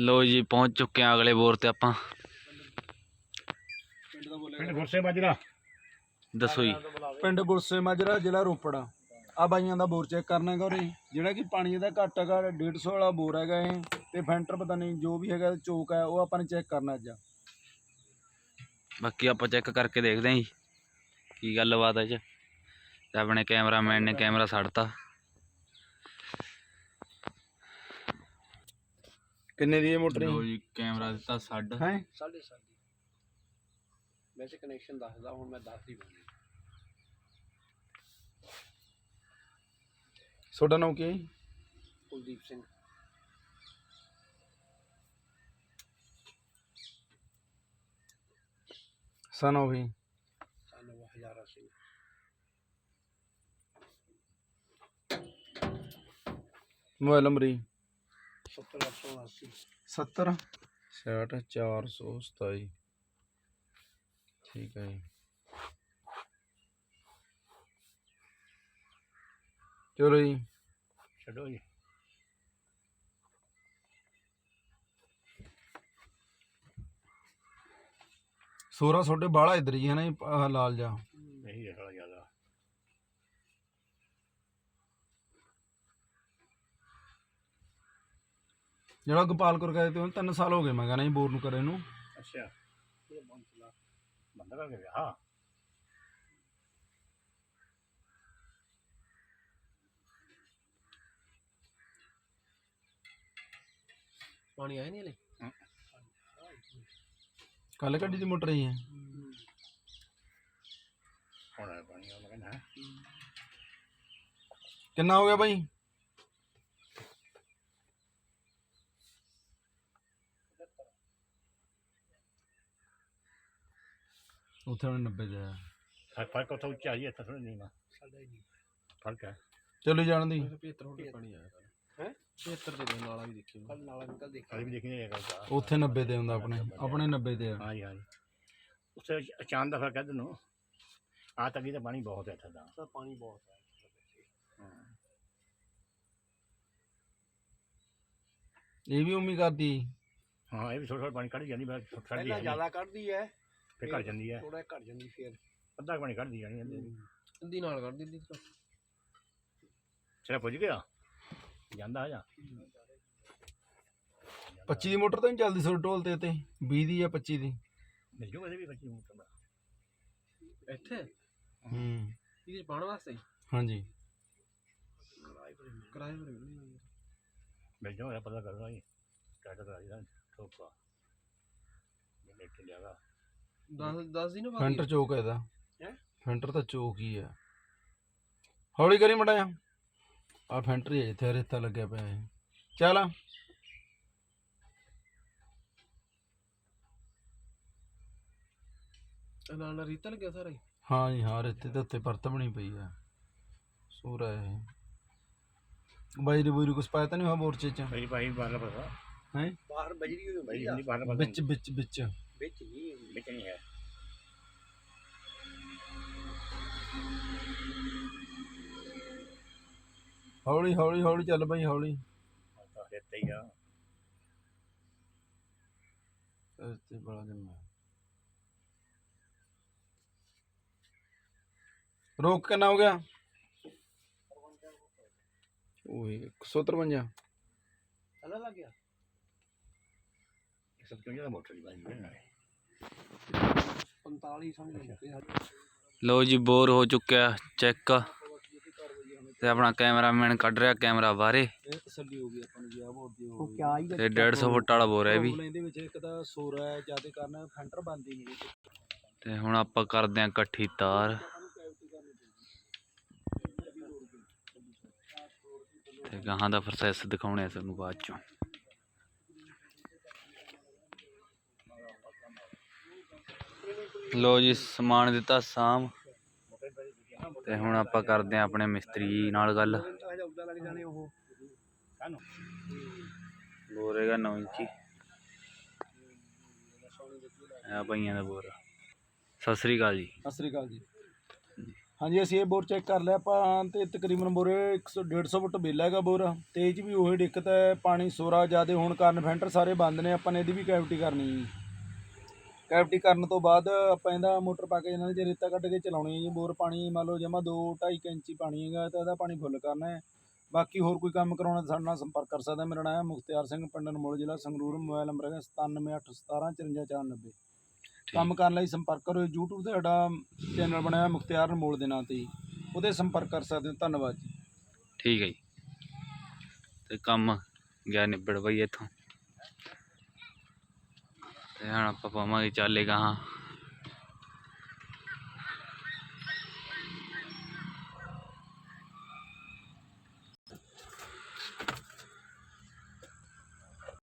ਲੋ ਜੀ ਪਹੁੰਚ ਚੁੱਕੇ ਆ ਅਗਲੇ ਬੋਰ ਤੇ ਆਪਾਂ। ਪਿੰਡ ਗੁਰਸੇ ਮਾਜਰਾ। ਦੱਸੋ ਜੀ। ਪਿੰਡ ਗੁਰਸੇ ਮਾਜਰਾ ਜ਼ਿਲ੍ਹਾ ਰੋਪੜ। ਆ ਬਾਈਆਂ ਦਾ ਬੋਰ ਚੈੱਕ ਕਰਨਾ ਹੈਗਾ ਉਰੇ। ਜਿਹੜਾ ਕਿ ਪਾਣੀ ਇਹਦਾ ਘੱਟ ਹੈਗਾ 150 ਵਾਲਾ ਬੋਰ ਹੈਗਾ ਇਹ। ਤੇ ਫੈਂਟਰ ਪਤਾ ਨਹੀਂ ਜੋ ਵੀ ਹੈਗਾ ਚੋਕ ਹੈ ਉਹ ਆਪਾਂ ਨੇ ਚੈੱਕ ਕਰਨਾ ਅੱਜ। ਬਾਕੀ ਆਪਾਂ ਚੈੱਕ ਕਰਕੇ ਦੇਖਦੇ ਆਂ ਜੀ ਕੀ ਗੱਲਬਾਤ ਹੈ ਚ ਤੇ ਆਪਣੇ ਕੈਮਰਾਮੈਨ ਨੇ ਕੈਮਰਾ ਛੱਡਤਾ ਕਿੰਨੇ ਦੀ ਇਹ ਮੋਟਰ ਲੋ ਜੀ ਕੈਮਰਾ ਦਿੱਤਾ ਛੱਡ ਹੈ? ਸਾਢੇ ਸੱਤ ਦੀ ਵੈਸੇ ਕਨੈਕਸ਼ਨ ਦੱਸਦਾ ਹੁਣ ਮੈਂ ਦੱਸ ਹੀ ਬੰਦੀ ਤੁਹਾਡਾ ਨਾਮ ਕੀ ਹੈ ਜੀ? ਕੁਲਦੀਪ ਸਿੰਘ। ਸਨ ਉਹ ਵੀ। ਸਾਨੂੰ ਹਜ਼ਾਰਾ ਸਿੰਘ। ਮੋਬਾਈਲ ਨੰਬਰ ਜੀ। 70880 70 66 427 ਠੀਕ ਹੈ ਜੀ। ਚਲੋ ਜੀ। ਛੱਡੋ ਜੀ। ਸੋਰਾ ਤੁਹਾਡੇ ਬਾਹਲਾ ਇਧਰ ਹੀ ਹੈ ਨਾ ਜੀ, ਆਹ ਲਾਲ ਜਾ ਨਹੀਂ ਹੈ ਥੋੜਾ ਜ਼ਿਆਦਾ ਜਿਹੜਾ ਗੋਪਾਲਪੁਰ ਗਏ ਤੇ ਉਹਨੂੰ ਤਿੰਨ ਸਾਲ ਹੋ ਗਏ ਮੈਂ ਕਹਿੰਦਾ ਜੀ ਬੋਰ ਨੂੰ ਕਰੇ ਨੂੰ। ਅੱਛਾ। ਇਹ ਬੰਦ ਲਾ ਬੰਦ ਕਰ ਗਿਆ ਹਾਂ। ਪਾਣੀ ਆਇਆ ਨਹੀਂ ਹਲੇ? ਕੱਲ ਕੱਢੀ ਦੀ ਮੋਟਰ ਹੀ ਹੈ। ਹੁਣ ਆਇਆ ਪਾਣੀ ਉਹ ਕਹਿੰਦਾ ਹੈ। ਕਿੰਨਾ ਹੋ ਗਿਆ ਬਾਈ? ਉੱਥੇ ਉਹਨੇ 90 ਦੇ ਫਰ- ਫ਼ਰਕ ਉੱਥੇ ਉੱਚਾ ਹੀ ਹੈ ਇੱਥੇ ਥੋੜਾ ਨਹੀਂ ਨਾ। ਸਾਡਾ ਹੀ ਨਹੀਂ ਫ਼ਰਕ ਹੈ। ਚਲੋ ਜਾਣ ਦੀ। 75 ਫੁੱਟ ਪਾਣੀ ਆਇਆ ਹੈ? 76 ਦੇ ਨਾਲਾ ਵੀ ਦੇਖੀ ਕੱਲ ਨਾਲਾ ਨਿਕਲ ਦੇਖ ਅਜੇ ਵੀ ਦੇਖੀ ਨਹੀਂ ਗੱਲ ਤਾਂ। ਉੱਥੇ 90 ਦੇ ਹੁੰਦਾ ਆਪਣੇ। ਆਪਣੇ 90 ਦੇ ਆ। ਹਾਂ ਜੀ ਹਾਂ ਜੀ। ਉੱਥੇ ਅਚਾਨ ਦਾ ਫ਼ਰਕ ਹੈ ਤੈਨੂੰ। ਆ ਤੱਕੀ ਤਾਂ ਪਾਣੀ ਬਹੁਤ ਹੈ ਇੱਥੇ ਦਾ ਤਾਂ ਪਾਣੀ ਬਹੁਤ ਹੈ। ਇਹ ਵੀ ਉਮੀ ਕਰਦੀ ਹਾਂ ਇਹ ਵੀ ਥੋੜਾ ਥੋੜਾ ਪਾਣੀ ਕੱਢ ਜਾਂਦੀ ਮੈਂ ਛੱਡ ਪਹਿਲਾਂ ਜ਼ਿਆਦਾ ਕੱਢਦੀ ਹੈ ਫਿਰ ਘਟ ਜਾਂਦੀ ਹੈ ਥੋੜਾ ਘਟ ਜਾਂਦੀ ਫੇਰ। ਅੱਧਾ ਕੁ ਪਾਣੀ ਕੱਢਦੀ ਜਾਣੀ ਹੈ। ਇੰਦੀ ਨਾਲ ਕੱਢ ਦਿੰਦੀ ਤਾਂ ਸਿਰ ਪੁੱਜ ਗਿਆ। ਜਾਂਦਾ ਆ ਜਾ। 25 ਦੀ ਮੋਟਰ ਤਾਂ ਨਹੀਂ ਚੱਲਦੀ ਸੋ ਢੋਲ ਤੇ ਤੇ। 20 ਦੀ ਆ 25 ਦੀ। ਮਿਲ ਜੂਗਾ ਇਹਦੇ ਵੀ ਬੱਚੀ ਮੋਟਰ ਦਾ। ਇੱਥੇ? ਹੂੰ। ਇਹਦੇ ਚ ਪਾਉਣ ਵਾਸਤੇ? ਹਾਂਜੀ। ਕਿਰਾਏ ਪਰ ਮਿਲ ਜਾਊਗਾ ਪਤਾ ਕਰਦਾ ਹੀ ਕਾਟਾ ਕਰਾ ਜਿਹੜਾ ਠੋਕਾ ਮੈਂ ਇੱਥੇ ਲਿਆਗਾ 10 10 ਦੀ ਨਾ ਬਾਕੀ। ਫੈਂਟਰ ਚੋਕ ਹੈ ਇਹਦਾ। ਹੈਂ? ਫੈਂਟਰ ਤਾਂ ਚੋਕ ਹੀ ਆ। ਹੌਲੀ ਕਰੀ ਮੜਾ ਜਾ। ਆ ਫੈਂਟਰ ਹੀ ਹੈ ਜਿੱਥੇ ਰੇਤਾ ਲੱਗਿਆ ਪਿਆ ਹੈ ਚੱਲ। ਇਹ ਨਾਲ ਨਾਲ ਰੀਤਾ ਲੱਗਿਆ ਸਾਰਾ ਹੀ? ਹਾਂ ਜੀ ਹਾਂ ਰੇਤੇ ਦੇ ਉੱਤੇ ਪਰਤ ਬਣੀ ਪਈ ਆ। ਸੂਰਾ ਇਹ। ਬਾਈ ਦੇ ਬੂਰੀ ਕੁਛ ਪਾਇਆ ਤਾਂ ਨਹੀਂ ਹੋਇਆ ਬੋਰਚੇ ਚ? ਭਾਈ ਬਾਹਰ ਪਤਾ ਹੈ? ਬਾਹਰ ਬਜਰੀ ਹੋਈ ਭਾਈ ਨਹੀਂ ਬਾਹਰ ਪਤਾ ਵਿੱਚ ਵਿੱਚ ਵਿੱਚ। ਵਿੱਚ ਨਹੀਂ ਹੁੰਦੀ। ਵਿੱਚ ਨਹੀਂ ਹੈ। ਹੌਲੀ ਹੌਲੀ ਹੌਲੀ ਚੱਲ ਬਾਈ ਹੌਲੀ। ਆਹ ਤਾਂ ਰੇਤਾ ਹੀ ਆ। ਤੇ ਬੜਾ ਜੰਮਾ ਰੋਕ ਕਿੰਨਾ ਹੋ ਗਿਆ? ਉਹੀ 153 ਥੱਲੇ ਲੱਗ ਗਿਆ। ਇਹ ਸਭ ਮੋਟਰ ਦੀ ਬਾਈ ਹੈ 45 ਸਮਝ ਲਓ ਲੋ ਜੀ ਬੋਰ ਹੋ ਚੁੱਕਿਆ ਚੈੱਕ ਤੇ ਆਪਣਾ ਕੈਮਰਾਮੈਨ ਕੱਢ ਰਿਹਾ, ਕੈਮਰਾ ਬਾਹਰੇ। ਇਹ ਤਸੱਲੀ ਹੋ ਗਈ ਆਪਾਂ ਨੂੰ ਜੀ ਆ ਦੀ ਹੋ ਗਈ ਕਿਆ ਹੀ ਤੇ 150 ਫੁੱਟ ਵਾਲਾ ਬੋਰ ਹੈ ਵੀ। ਇਹਦੇ ਵਿੱਚ ਇੱਕ ਤਾਂ ਸੋਰਾ ਹੈ ਜ਼ਿਆਦਾ ਕਰਨਾ ਫੈਂਟਰ ਬੰਦੀ ਨਹੀਂ ਤੇ ਹੁਣ ਆਪਾਂ ਕਰਦੇ ਆਂ ਇਕੱਠੀ ਤਾਰ। ਤੇ ਗਾਹਾਂ ਦਾ ਪ੍ਰੋਸੈਸ ਦਿਖਾਉਣੇ ਆ ਤੁਹਾਨੂੰ ਬਾਅਦ ਚੋਂ। ਲੋ ਜੀ, ਸਮਾਨ ਦਿੱਤਾ ਸਾਮ। ਤੇ ਹੁਣ ਆਪਾਂ ਕਰਦੇ ਆਂ ਆਪਣੇ ਮਿਸਤਰੀ ਨਾਲ ਗੱਲ। ਹਜਾ ਬੋਰੇਗਾ 9 ਇੰਚੀ। ਆ ਪਈਆਂ ਦਾ ਬੋਰ। ਸਤਿ ਸ੍ਰੀ ਅਕਾਲ ਜੀ। ਸਤਿ ਸ੍ਰੀ ਅਕਾਲ ਜੀ। ਹਾਂਜੀ, ਅਸੀਂ ਇਹ ਬੋਰ ਚੈੱਕ ਕਰ ਲਿਆ, ਆਪਾਂ ਤੇ ਤਕਰੀਬਨ ਬੋਰੇ 100 150 ਫੁੱਟ ਬਿੱਲ ਹੈਗਾ ਬੋਰ। ਤੇ ਇਹ 'ਚ ਵੀ ਉਹੀ ਦਿੱਕਤ ਹੈ, ਪਾਣੀ ਸੋਰਾ ਜ਼ਿਆਦਾ ਹੋਣ ਕਾਰਨ ਫੈਂਟਰ ਸਾਰੇ ਬੰਦ ਨੇ, ਆਪਾਂ ਨੇ ਇਹਦੀ ਵੀ ਕੈਵਿਟੀ ਕਰਨੀ ਜੀ ਕੈਵਿਟੀ ਕਰਨ ਤੋਂ ਬਾਅਦ ਆਪਾਂ ਇਹਦਾ ਮੋਟਰ ਪਾ ਕੇ ਇਹਨਾਂ ਦੇ ਰੇਤਾ ਕੱਢ ਕੇ ਚਲਾਉਣੀ ਹੈ ਜੀ। ਬੋਰ ਪਾਣੀ ਮੰਨ ਲਓ ਜਮਾ 2 2.5 ਇੰਚੀ ਪਾਣੀ ਹੈਗਾ ਤਾਂ ਇਹਦਾ ਪਾਣੀ ਫੁੱਲ ਕਰਨਾ ਹੈ। ਬਾਕੀ ਹੋਰ ਕੋਈ ਕੰਮ ਕਰਾਉਣਾ ਤਾਂ ਸਾਡੇ ਨਾਲ ਸੰਪਰਕ ਕਰ ਸਕਦਾ। ਮੇਰਾ ਨਾਮ ਹੈ ਮੁਖਤਿਆਰ ਸਿੰਘ ਪਿੰਡ ਨਮੋਲ ਜ਼ਿਲ੍ਹਾ ਸੰਗਰੂਰ ਮੋਬਾਈਲ ਨੰਬਰ ਹੈਗਾ 9781175490 ਕੰਮ ਕਰਨ ਲਈ ਸੰਪਰਕ ਕਰੋ YouTube ਤੇ ਸਾਡਾ ਚੈਨਲ ਬਣਿਆ ਮੁਖਤਿਆਰ ਨਮੋਲ ਦੇ ਨਾਂ ਤੇ ਜੀ। ਉਹਦੇ ਸੰਪਰਕ ਕਰ ਸਕਦੇ ਹੋ। ਧੰਨਵਾਦ ਜੀ। ਠੀਕ ਹੈ ਜੀ। ਤੇ ਕੰਮ ਗਿਆ ਨਿਬੜ ਬਈ ਇੱਥੋਂ। ਤੇ ਹੁਣ ਆਪਾਂ ਪਾਵਾਂਗੇ ਚਾਲੇ ਗਾਹਾਂ।